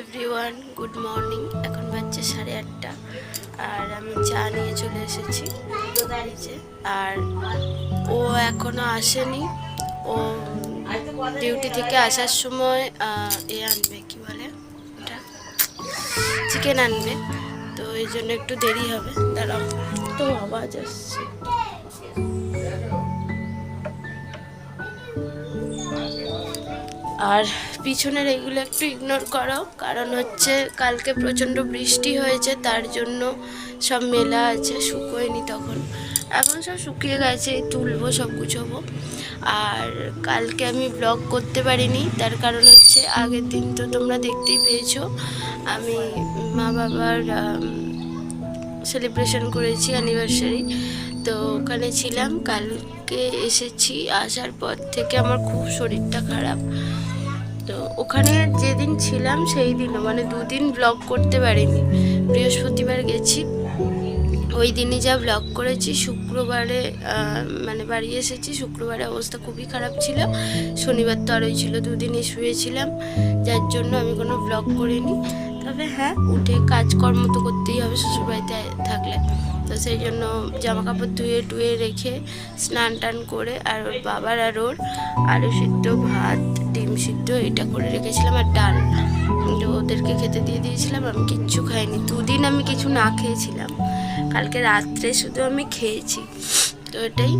Everyone, good morning. এখন বাজছে সাড়ে আটটা, আর আমি চা নিয়ে চলে এসেছি। আর ও এখনও আসেনি। ও ডিউটি থেকে আসার সময় এ আনবে, কি বলে ওটা? চিকেন আনবে। তো এই জন্য একটু দেরি হবে। দাঁড়াও, তো আওয়াজ আসছে। আর পিছনের এইগুলো একটু ইগনোর করো কারণ হচ্ছে কালকে প্রচণ্ড বৃষ্টি হয়েছে, তার জন্য সব মেলা আছে, শুকোয়নি তখন। এখন সব শুকিয়ে গেছে তুলবো, সব গুছাবো। আর কালকে আমি ব্লগ করতে পারিনি, তার কারণ হচ্ছে আগের দিন তো তোমরা দেখতেই পেয়েছ, আমি মা বাবার সেলিব্রেশন করেছি অ্যানিভার্সারি তো ওখানে ছিলাম, কালকে এসেছি, আসার পর থেকে আমার খুব শরীরটা খারাপ। তো ওখানে যেদিন ছিলাম সেই দিনও মানে দুদিন ব্লগ করতে পারিনি। বৃহস্পতিবার গেছি। ওই দিনই যা ব্লগ করেছি, শুক্রবারে মানে বাড়ি এসেছি, শুক্রবারে অবস্থা খুবই খারাপ ছিল। শনিবার তো আরোই ছিল, দুদিনই শুয়েছিলাম। যার জন্য আমি কোনো ব্লগ করিনি। তবে হ্যাঁ উঠে কাজকর্ম তো করতেই হবে শ্বশুরবাড়িতে থাকলে। তো সেই জন্য জামা কাপড় ধুয়ে টুয়ে রেখে স্নান টান করে আর ওর বাবার আর ওর আলু সিদ্ধ ভাত ডিম সিদ্ধ, এটা করে রেখেছিলাম আর ডাল। ওদেরকে খেতে দিয়ে দিয়েছিলাম, আমি কিচ্ছু খাইনি। দুদিন আমি কিছু না খেয়েছিলাম। কালকে রাত্রে শুধু আমি খেয়েছি। তো এটাই।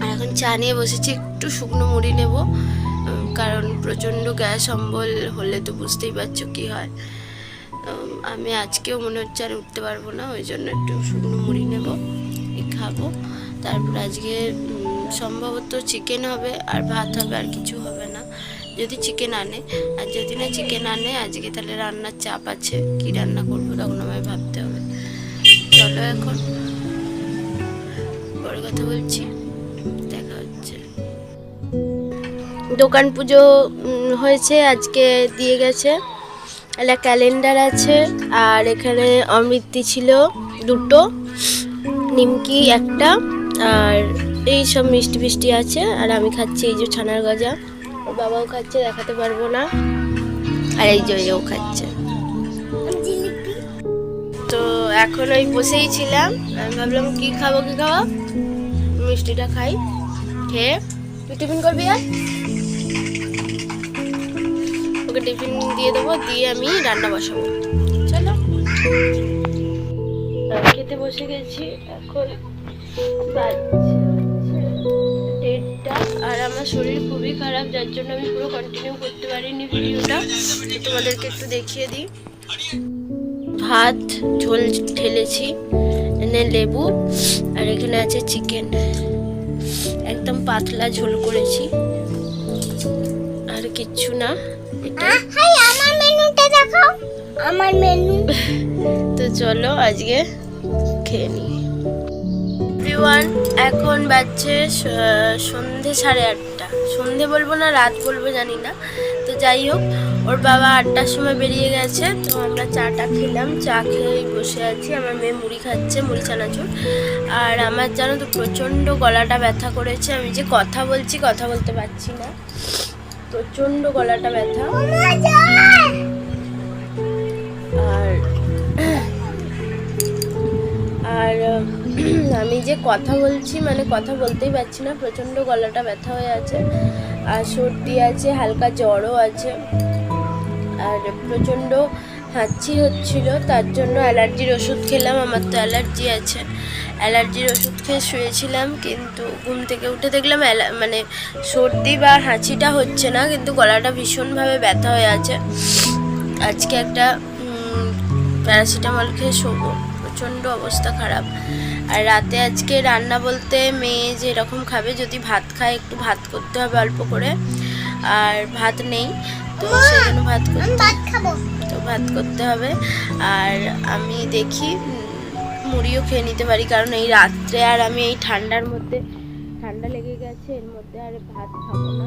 আর এখন চা নিয়ে বসেছি, একটু শুকনো মুড়ি নেব কারণ প্রচণ্ড গ্যাস অম্বল হলে তো বুঝতেই পারছ কী হয়। আমি আজকেও মনে হচ্ছে আর উঠতে পারব না, ওই জন্য একটু শুকনো মুড়ি নেব খাব। তারপর আজকে সম্ভবত চিকেন হবে, আর ভাত হবে, আর কিছু যদি চিকেন আনে, আর যদি না চিকেন আনে, আজকে তাহলে রান্নার চাপ আছে, কি রান্না করব তখন আমায় ভাবতে হবে। চলো এখন পরে কথা বলছি, দেখা হচ্ছে। দোকান পুজো হয়েছে, আজকে দিয়ে গেছে। একটা ক্যালেন্ডার আছে, আর এখানে অমৃতি ছিল দুটো, নিমকি একটা, আর এই সব মিষ্টি মিষ্টি আছে, আর আমি খাচ্ছি এই যে ছানার গজা। বাবাও খাচ্ছে, দেখাতে পারব না। আর এই যে, ওই যে ও খাচ্ছে। তো এখন ওই বসেই ছিলাম। আমি ভাবলাম, কি খাব কি খাব? মিষ্টিটা খাই, খেয়ে। তুই টিফিন করবি আর? ওকে টিফিন দিয়ে দেবো, দিয়ে আমি রান্না বসাবো। চলো। খেতে বসে গেছি, এখন আমার শরীর খুবই খারাপ যার জন্য আমি পুরো কন্টিনিউ করতে পারিনি ভিডিওটা। তোমাদেরকে একটু দেখিয়ে দিই। ভাত ঝোল ঢেলেছি এনে লেবু আর এখানে আছে চিকেন একদম পাতলা ঝোল করেছি। আর কিচ্ছু না মেনুটা আমার মেনু তো চলো আজকে খেয়ে নিই। এভরিওয়ান এখন বাজছে সন্ধে সাড়ে আটটা। সন্ধে বলব না, রাত বলব, জানি না। তো যাই হোক, ওর বাবা আটটার সময় বেরিয়ে গেছে, তো আমরা চাটা খেলাম, চা খেয়ে বসে আছি। আমার মেয়ে মুড়ি খাচ্ছে, মুড়ি চানাচুর। আর আমার জানো তো, প্রচণ্ড গলাটা ব্যথা করেছে। আমি যে কথা বলছি, কথা বলতে পারছি না। প্রচণ্ড গলাটা ব্যথা। আর আর আমি যে কথা বলছি মানে কথা বলতেই পারছি না, প্রচণ্ড গলাটা ব্যথা হয়ে আছে, আর সর্দি আছে, হালকা জ্বরও আছে, আর প্রচণ্ড হাঁচি হচ্ছিল, তার জন্য অ্যালার্জির ওষুধ খেলাম, আমার তো অ্যালার্জি আছে, অ্যালার্জির ওষুধ খেয়ে শুয়েছিলাম, কিন্তু ঘুম থেকে উঠে দেখলাম মানে সর্দি বা হাঁচিটা হচ্ছে না, কিন্তু গলাটা ভীষণভাবে ব্যথা হয়ে আছে, আজকে একটা প্যারাসিটামল খেয়ে শোবো, প্রচণ্ড অবস্থা খারাপ আর রাতে আজকে রান্না বলতে মেয়ে যেরকম খাবে যদি ভাত খায় একটু ভাত করতে হবে অল্প করে। আর ভাত নেই তো সেই জন্য ভাত তো ভাত করতে হবে। আর আমি দেখি মুড়িও খেয়ে নিতে পারি কারণ এই রাত্রে আর আমি এই ঠান্ডার মধ্যে ঠান্ডা লেগে গেছে এর মধ্যে আর ভাত খাব না।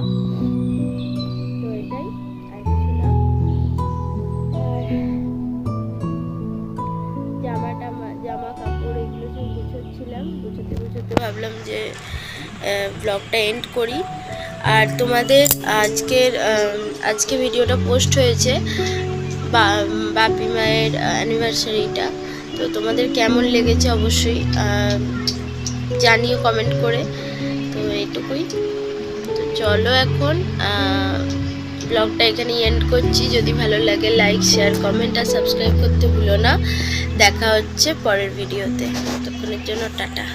ভাবলাম যে ব্লগটা এন্ড করি। আর তোমাদের আজকের আজকে ভিডিওটা পোস্ট হয়েছে বাপি মায়ের অ্যানিভার্সারিটা তো তোমাদের কেমন লেগেছে অবশ্যই জানিও কমেন্ট করে। তো এটুকুই তো চলো এখন ব্লগটা এখানে এন্ড করছি। যদি ভালো লাগে লাইক শেয়ার কমেন্ট আর সাবস্ক্রাইব করতে ভুলো না। দেখা হচ্ছে পরের ভিডিওতে ততক্ষণের জন্য টাটা।